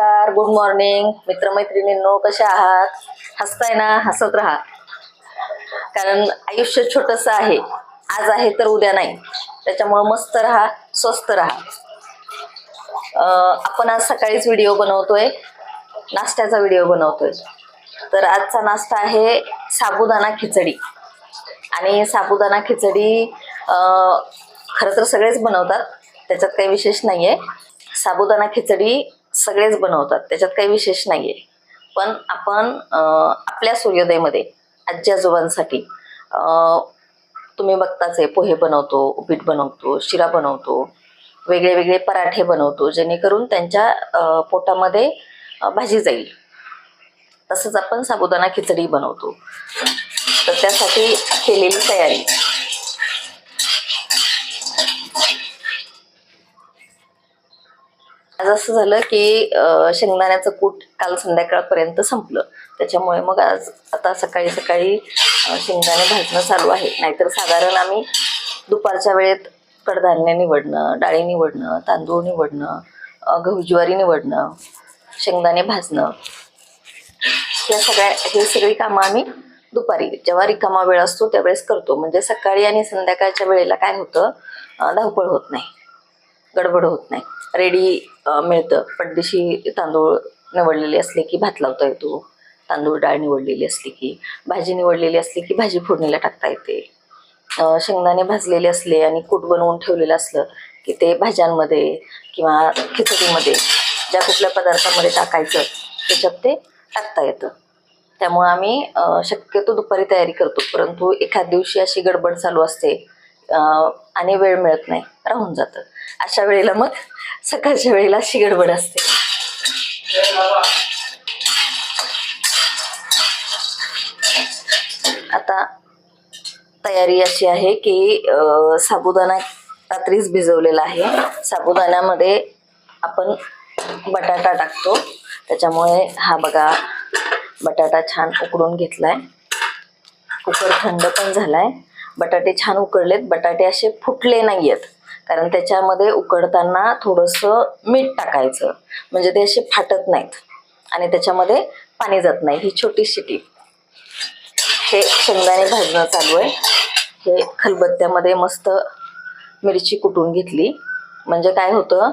नमस्कार good morning मित्रमैत्रिणींनो कशा आहात? हसताय ना? हसत राहा. कारण आयुष्य छोटस आहे. आज आहे तर उद्या नाही. त्याच्यामुळं मस्त राहा स्वस्त राहा. आपण आज सकाळीच व्हिडिओ बनवतोय. नाश्त्याचा व्हिडिओ बनवतोय. तर आजचा नाश्ता आहे साबुदाणा खिचडी. आणि साबुदाणा खिचडी खरं तर सगळेच बनवतात. त्याच्यात काही विशेष नाही आहे साबुदाणा खिचडी सगळेच बनवतात त्याच्यात काही विशेष नाही आहे पण आपण आपल्या सूर्योदयमध्ये आजी आजोबांसाठी तुम्ही बघताच आहे पोहे बनवतो उपीट बनवतो शिरा बनवतो वेगळे वेगळे पराठे बनवतो जेणेकरून त्यांच्या पोटामध्ये भाजी जाईल. तसंच आपण साबुदाणा खिचडी बनवतो. तर त्यासाठी केलेली तयारी. आज असं झालं की शेंगदाण्याचं कूट काल संध्याकाळपर्यंत संपलं. त्याच्यामुळे मग आज आता सकाळी सकाळी शेंगदाणे भाजणं चालू आहे. नाहीतर साधारण आम्ही दुपारच्या वेळेत कडधान्य निवडणं डाळी निवडणं तांदूळ निवडणं गहू ज्वारी निवडणं शेंगदाणे भाजणं. या सगळ्या हे सगळी कामं आम्ही दुपारी जेव्हा रिकामा वेळ असतो त्यावेळेस करतो. म्हणजे सकाळी आणि संध्याकाळच्या वेळेला काय होतं धावपळ होत नाही. गडबड होत नाही. रेडी मिळतं. पटदिशी तांदूळ निवडलेले असले की भात लावता येतो तांदूळ डाळ निवडलेली असली की. भाजी निवडलेली असली की भाजी फोडणीला टाकता येते. शेंगदाणे भाजलेले असले आणि कूट बनवून ठेवलेलं असलं की ते भाज्यांमध्ये किंवा खिचडीमध्ये ज्या कुठल्या पदार्थामध्ये टाकायचं त्याच्यात ते टाकता येतं. त्यामुळं आम्ही शक्यतो दुपारी तयारी करतो. परंतु एखाद दिवशी अशी गडबड चालू असते आणि वेळ मिळत नाही. राहून जातं. अशा वेळेला मग सकाळच्या वेळेला अशी गडबड असते. आता तयारी अशी आहे की साबुदाणा रात्रीच भिजवलेला आहे. साबुदाण्यामध्ये आपण बटाटा टाकतो. त्याच्यामुळे हा बघा बटाटा छान उकडून घेतलाय. कुकर थंड पण झालाय. बटाटे छान उकडलेत. बटाटे असे फुटले नाही आहेत कारण त्याच्यामध्ये उकडताना थोडंसं मीठ टाकायचं. म्हणजे ते असे फाटत नाहीत. आणि त्याच्यामध्ये पाणी जात नाही. ही छोटीशी टीप. हे शेंगदाणे भाजणं चालू आहे. हे खलबत्त्यामध्ये मस्त मिरची कुटून घेतली. म्हणजे काय होतं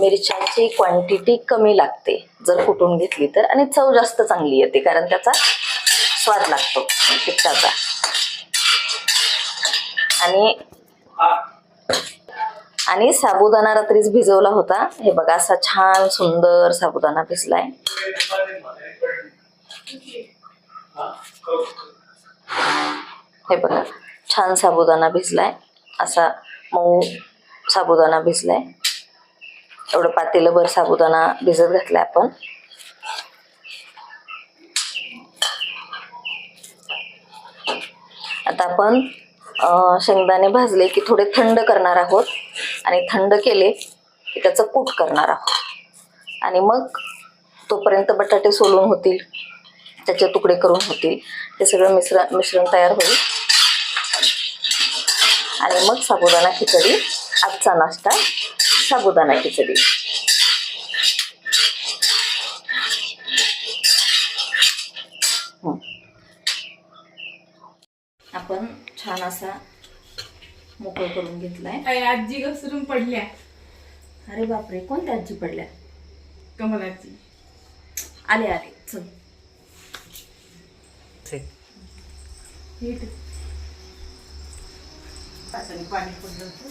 मिरच्यांची क्वांटिटी कमी लागते. जर कुटून घेतली तर. आणि चव जास्त चांगली येते. कारण त्याचा स्वाद लागतो. तिखटाचा आणि आणि साबुदाणा रात्रीच भिजवला होता. हे बघा असा छान सुंदर साबुदाणा भिजलाय. हे बघा छान साबुदाणा भिजलाय. असा मऊ साबुदाणा भिजलाय. एवढं पातेलभर साबुदाणा भिजत घातलाय आपण. आता आपण शेंगदाणे भाजले की थोडे थंड करणार आहोत. आणि थंड केले की त्याचं कूट करणार आहोत. आणि मग तोपर्यंत बटाटे सोलून होतील. त्याचे तुकडे करून होतील. हे सगळं मिश्र मिश्रण तयार होईल. आणि मग साबुदाणा खिचडी आजचा नाश्ता साबुदाणा खिचडी हं. आपण छान असा मोकळ करून घेतलाय. आई आजी घसरून पडल्या. अरे बापरे कोणत्या आजी पडल्या? कमलाची. आले आले चल. पाणी पडलं होतं.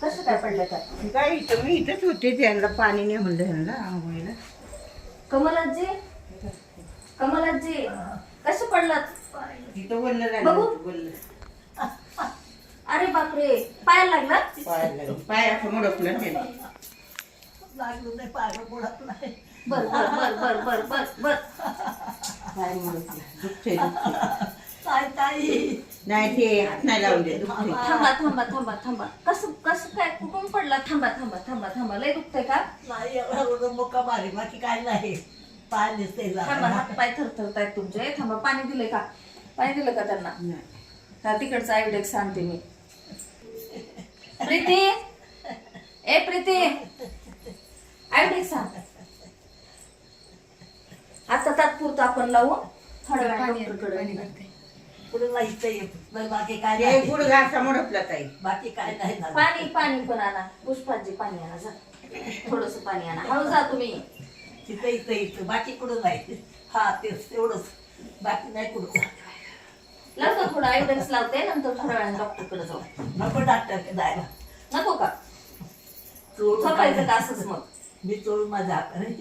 कसं काय पडलं काय काय इथं मी इथंच होते त्यांना पाणी नाही म्हणलं ह्यांना आंघोळीला. कमलाजी? कमलाजी कसं पडलात इथं बोललं बघू. बोललं अरे बापरे पायाला लागला? पायाला लागलं. पाय असं मुडकलं ना त्याने. बर बर बर बर बर बर बर. पाय मुडकलं. दुखतंय, दुखतंय. नाही ते हात नाही लावले दुखतंय. थांबा. थांबा थांबा थांबा कसं कसं काय कुठून पडला? थांबा थांबा थांबा थांबा. लय दुखतंय का? नाही एवढं मुका मारी बाकी काय नाही. पाय दिसते थांबा हात पाय थरथरतायत तुमचे. थांबा पाणी दिलंय का? पाणी दिलं का त्यांना? नाही. हा तिकडचा आयडेक्स सांगते मी. प्रीती? ए प्रीती. सांग तात्पुरतं आपण लावू. वेळाने डॉक्टरकडे पुढे बाकी काय नाही. गुडघा समोर ताई. बाकी काय नाही ना पाणी पाणी पण आणा. पुष्पांची पाणी आणा जा. थोडस पाणी आणा. हळू जा तुम्ही. तिथं इथं इथं. बाकी कुठं नाही. हा तेच तेवढंच बाकी नाही कुठं. लावतो थोडं आयडन्स लावते नंतर थोड्या वेळाने डॉक्टरकडे जाऊ. नको डॉक्टर जायला. नको का? चोळून झोपायचं का असंच मग? मी चोळून माझ्या हाताने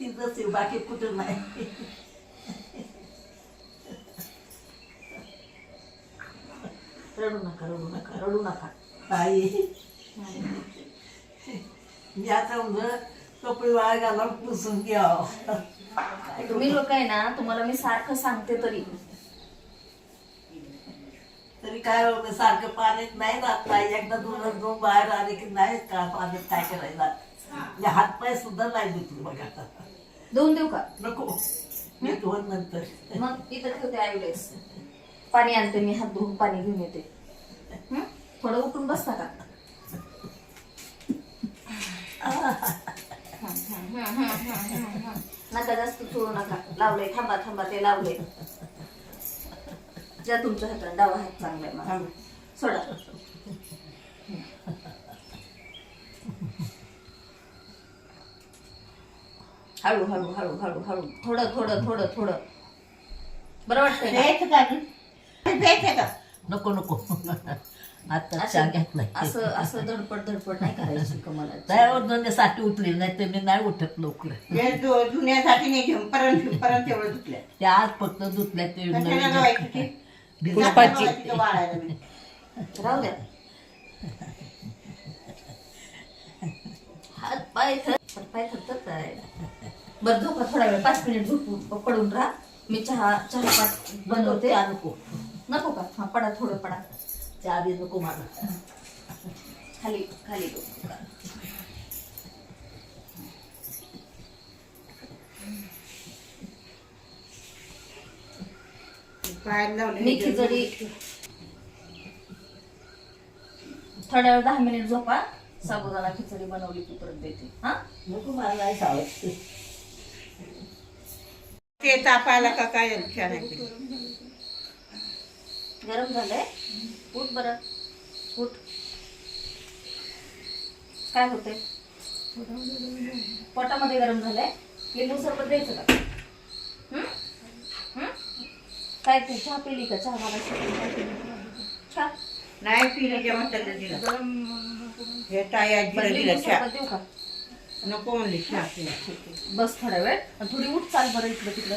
तिथंच बाकी कुठं नाही. रडू नका रडू नका रडू नका. ताई मी आता कपडे वाया घाला पुसून घ्यावं तुम्ही लोक आहे ना तुम्हाला मी सारखं सांगते तरी. तरी काय होतं सारखं पाण्यात नाही राहत नाही एकदा दोन दोन बाहेर आले की नाही का पाण्यात काय करायला? म्हणजे हातपाय सुद्धा नाही धुतले बघा. आता धुवून देऊ का? नको. मी धुवून नंतर. मग इथं ठेवते आयोडेस पाणी आणते मी हात धुवून पाणी घेऊन येते. हं? थोडं उठून बसता का? नका जास्त चोळू नका लावले थांबा थांबा ते लावले ज्या तुमच्या हातात डावा हात चांगला आहे सोडा हळू हळू हळू हळू हळू थोडं थोडं थोडं थोडं बरं वाटतंय का नको नको आता चहा असं घेतलाय असं असं धडपड धडपड नाही करायची कमला त्यावर दोन्हीसाठी उठले नाही तर मी नाही उठत लवकर हे दु- धुण्यासाठी नाही झंपरण झुंपरण तेवढं धुतलं ते आज फक्त धुतल्या ते कशाला नवीन लावायचं ते? पुष्पाची. लावायचं ते वाळायला मी. राहू द्या. हात पाय थर पाय थरथरत आहे बरं झोपा थोडा वेळ. पाच मिनिट झोपू. पडून राहा. मी चहा चहा पाट बनवते. नको. नको का? हा पडा थोडं पडा. चहा बी नको मला खाली खाली लावलं मी खिचडी थोड्या वेळ दहा मिनिट झोपा. साबुदाणा खिचडी बनवली की परत देते. हा? नको मला नाही सावत ते तापायला का काय? छान आहे ते. गरम झालंय? उठ बरं. उठ. काय होते पोटामध्ये गरम झालंय. लिंबू सरबत द्यायचं का? हं? हं? काय तू चहा पिली का? चहा मला? नाही पिलं जेव्हा हे देऊ का? नको म्हणली चहा बस थोडा वेळ. थोडी उठ चाल बरं इकडं तिकडं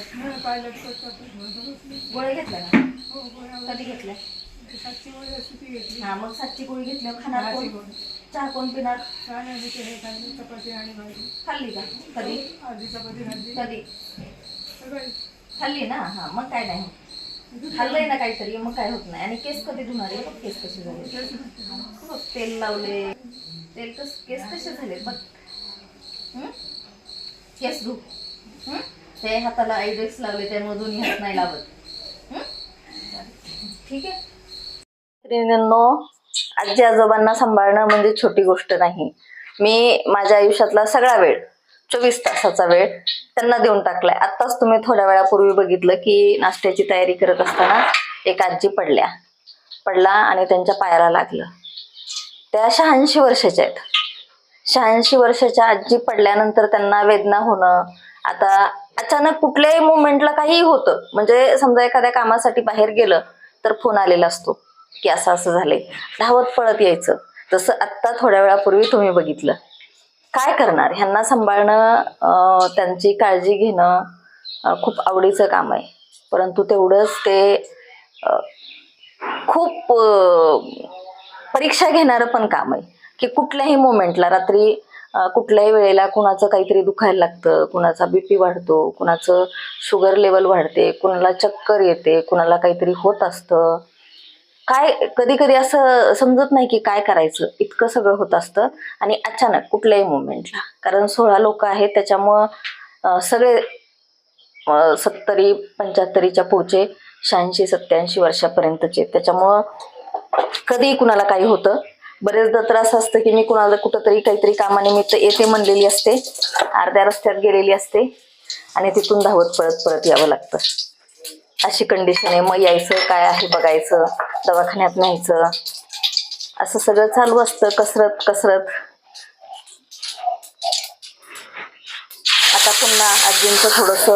गोळ्या घेतल्या ना कधी घेतल्या? हा मग सातची गोळी घेतल्यावर खाणार कोण? चहा कोण पिणार? खाल्ली का? कधी? कधी? कधी ना? हा मग काय नाही. खाल्लंय ना काहीतरी मग काय होत नाही. आणि केस कधी धुणार आहे? बघ केस कसे झाले बघ, तेल लावले. तेल कस केस कसे झाले बघ हं? केस धु. हं? ते हाताला आयडेक्स लावले त्यामुळे दोन्ही हात नाही लावत. हं? ठीक आहे. मैत्रिणींनो आजी आजोबांना सांभाळणं म्हणजे छोटी गोष्ट नाही. मी माझ्या आयुष्यातला सगळा वेळ चोवीस तासाचा वेळ त्यांना देऊन टाकलाय. आत्ताच तुम्ही थोड्या वेळापूर्वी बघितलं की नाश्त्याची तयारी करत असताना एक आजी पडल्या. पडला आणि त्यांच्या पायाला लागलं. त्या शहाऐंशी वर्षाच्या आहेत. शहाऐंशी वर्षाच्या आजी पडल्यानंतर त्यांना वेदना होणं आता अचानक कुठल्याही मुवमेंटला काहीही होतं. म्हणजे समजा एखाद्या कामासाठी बाहेर गेलं तर फोन आलेला असतो. की असं असं झालंय. धावत पळत यायचं. तसं आत्ता थोड्या वेळापूर्वी तुम्ही बघितलं. काय करणार? ह्यांना सांभाळणं त्यांची काळजी घेणं खूप आवडीचं काम आहे. परंतु तेवढंच ते खूप परीक्षा घेणारं पण काम आहे. की कुठल्याही मोमेंटला रात्री कुठल्याही वेळेला कुणाचं काहीतरी दुखायला लागतं कुणाचा बीपी वाढतो कुणाचं शुगर लेवल वाढते कुणाला चक्कर येते कुणाला काहीतरी होत असतं. काय कधी कधी असं समजत नाही की काय करायचं. इतकं सगळं होत असतं आणि अचानक कुठल्याही मुवमेंटला कारण सोळा लोक आहेत त्याच्यामुळं सगळे सत्तरी पंच्याहत्तरीच्या पुढचे शहाऐंशी सत्याऐंशी वर्षापर्यंतचे. त्याच्यामुळं कधीही कुणाला काही होतं. बरेचदा त्रास असतं की मी कुणाला कुठंतरी काहीतरी कामानिमित्त येते म्हणलेली असते. अर्ध्या रस्त्यात गेलेली असते. आणि तिथून धावत पळत परत यावं लागतं. अशी कंडिशन आहे. मग यायचं काय आहे बघायचं दवाखान्यात न्यायचं. असं सगळं चालू असतं कसरत कसरत. आता पुन्हा आजींचं थोडस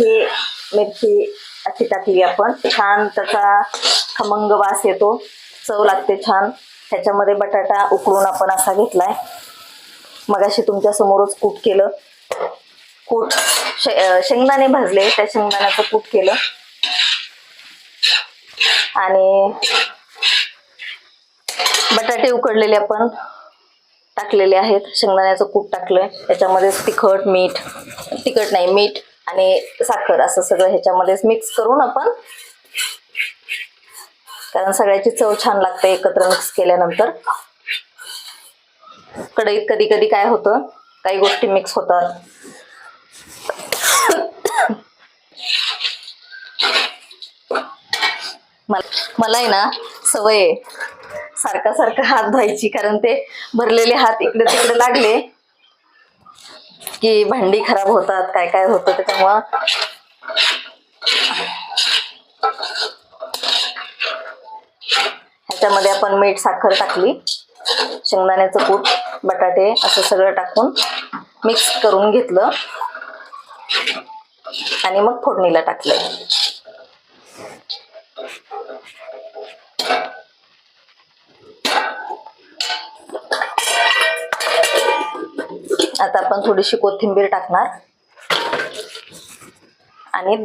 हे मिरची अशी टाकली आपण. छान त्याचा खमंग वास येतो. चव लागते छान. ह्याच्यामध्ये बटाटा उकळून आपण असा घेतलाय. मगाशी तुमच्या समोरच कूट केलं. कूट शेंगदाणे भाजले त्या शेंगदाण्याचं कूट केलं. आणि बटाटे उकडलेले आपण टाकलेले आहेत. शेंगदाण्याचं कूट टाकलंय. त्याच्यामध्येच तिखट मीठ तिखट नाही मीठ आणि साखर असं सगळं ह्याच्यामध्येच मिक्स करून आपण कारण सगळ्याची चव छान लागते एकत्र मिक्स केल्यानंतर. कढईत कधी कधी काय होतं काही गोष्टी मिक्स होतात. मला आहे ना सवय आहे. सारखा सारखा हात धुवायची कारण ते भरलेले हात इकडे तिकडे लागले की भांडी खराब होतात काय काय होतं त्याच्यामुळं. ह्याच्यामध्ये आपण मीठ साखर टाकली. शेंगदाण्याचं कूट बटाटे असं सगळं टाकून मिक्स करून घेतलं. आणि मग फोडणीला टाकलं आता आपण थोडीशी कोथिंबीर टाकणार. आणि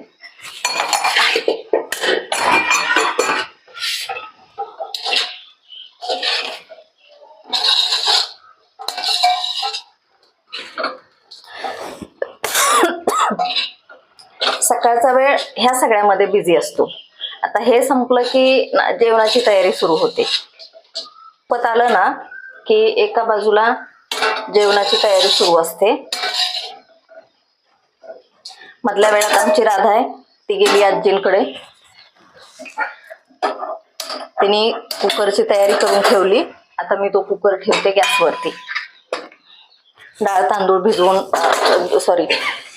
सकाळचा वेळ ह्या सगळ्यामध्ये बिझी असतो. आता हे संपलं की जेवणाची तयारी सुरू होते. पत आलं ना की एका बाजूला जेवणाची तयारी सुरू असते. मधल्या वेळात आमची राधा आहे ती गेली आजींकडे. तिने कुकरची तयारी करून ठेवली. आता मी तो कुकर ठेवते गॅसवरती. डाळ तांदूळ भिजवून सॉरी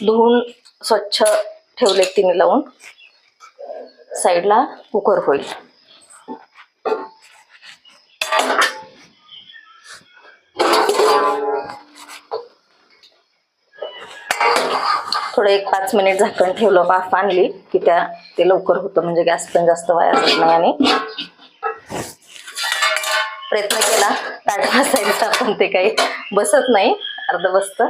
धुवून स्वच्छ ठेवले तिने लावून. साईडला कुकर होईल. थोडं एक पाच मिनिट झाकण ठेवलं वाफ आणली की त्या ते लवकर होतं म्हणजे गॅस पण जास्त वाया जात नाही आणि प्रयत्न केला ताट बसायचा पण ते काही बसत नाही. अर्ध बसतं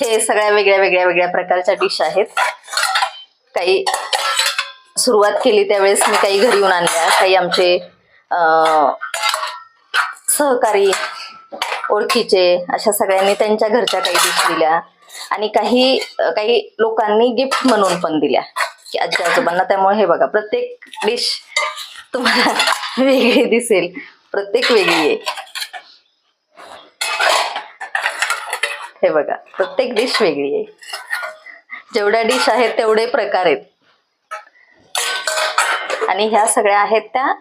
हे सगळ्या वेगळ्या वेगळ्या वेगळ्या प्रकारच्या डिश आहेत. काही सुरुवात केली त्यावेळेस मी काही घरी येऊन आणल्या काही आमचे सहकारी ओळखीचे अशा सगळ्यांनी त्यांच्या घरच्या काही डिश दिल्या. आणि काही काही लोकांनी गिफ्ट म्हणून पण दिल्या. की आजी आजोबांना त्यामुळे हे बघा प्रत्येक डिश तुम्हाला वेगळी दिसेल. प्रत्येक वेगळी आहे. हे बघा प्रत्येक डिश वेगळी आहे. जेवढ्या डिश आहेत तेवढे प्रकार आहेत. आणि ह्या सगळ्या आहेत त्या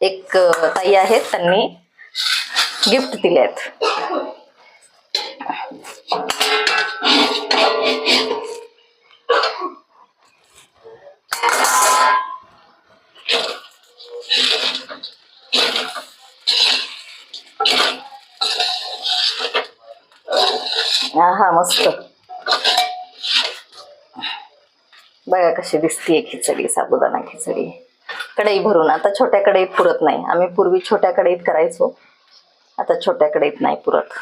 एक ताई आहेत त्यांनी गिफ्ट दिल्या आहेत हा हा मस्त. बघा कशी दिसतीये खिचडी साबुदाणा खिचडी. कढई भरून आता छोट्या कढईत पुरत नाही. आम्ही पूर्वी छोट्या कढईत करायचो आता छोट्या कढईत नाही पुरत.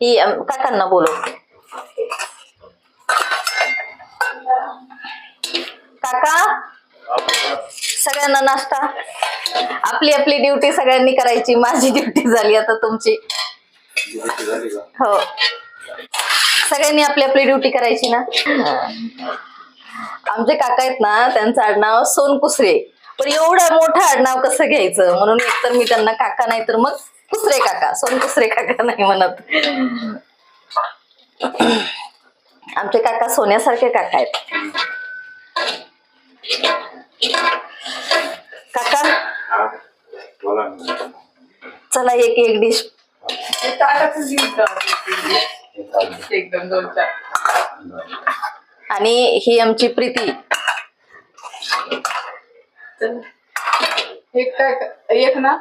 ही काकांना बोलव. काका सगळ्यांना नाश्ता. आपली आपली ड्युटी सगळ्यांनी करायची माझी ड्युटी झाली आता तुमची. हो. सगळ्यांनी आपली आपली ड्युटी करायची ना? आमचे काका आहेत ना त्यांचं आडनाव सोनकुसरे पण एवढं मोठं आडनाव कसं घ्यायचं? म्हणून एकतर मी त्यांना काका नाही तर मग कुसरे काका. सोनकुसरे काका नाही म्हणत. आमचे काका सोन्यासारखे काका आहेत. काका? चला एक एक डिश एकदम दोन चार आणि ही आमची प्रीती. एक ना?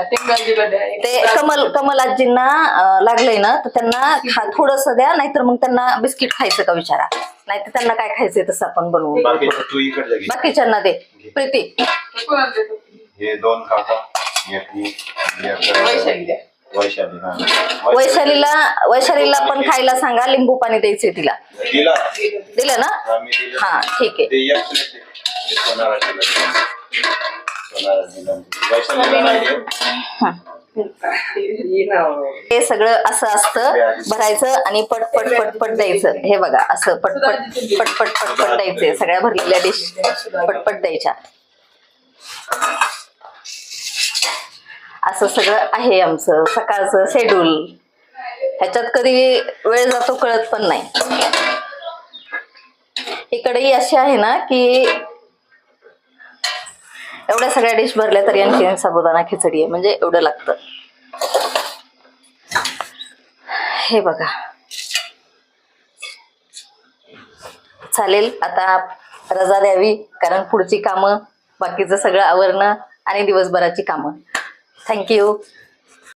टिंगाजीला द्या. एक ते कमल कमल आजींना अं, लागलंय ना तर त्यांना खा थोडस द्या नाहीतर मग त्यांना बिस्किट खायचं का विचारा. नाहीतर त्यांना काय खायचंय तसं आपण बनवू. बाकीचं तू इकडे घे. बाकीच्यांना दे. प्रीती? हे दोन काका एक मी, एक वैशाली द्या. वैशाली हा. वैशालीला वैशालीला पण खायला सांगा लिंबू पाणी द्यायचंय तिला. दिला. दिलं ना? हा, मी दिलं. हा ठीक आहे. ते एक प्लेट आहे. ते सोनारा दिलं? हे सगळं असं असतं भरायचं आणि पटपट पटपट द्यायचं. हे बघा असं पटपट पटपट पटपट द्यायचे सगळ्या भरलेल्या डिश पटपट द्यायच्या. असं सगळं आहे आमचं. सकाळचं शेड्यूल ह्याच्यात कधी वेळ जातो कळत पण नाही. इकडेही अशी आहे ना की एवढ्या सगळ्या डिश भरल्या तरी आणखी साबुदाणा खिचडी आहे. म्हणजे एवढं लागतं. हे बघा. चालेल आता रजा द्यावी कारण पुढची कामं बाकीचं सगळं आवरणं आणि दिवसभराची कामं. थँक्यू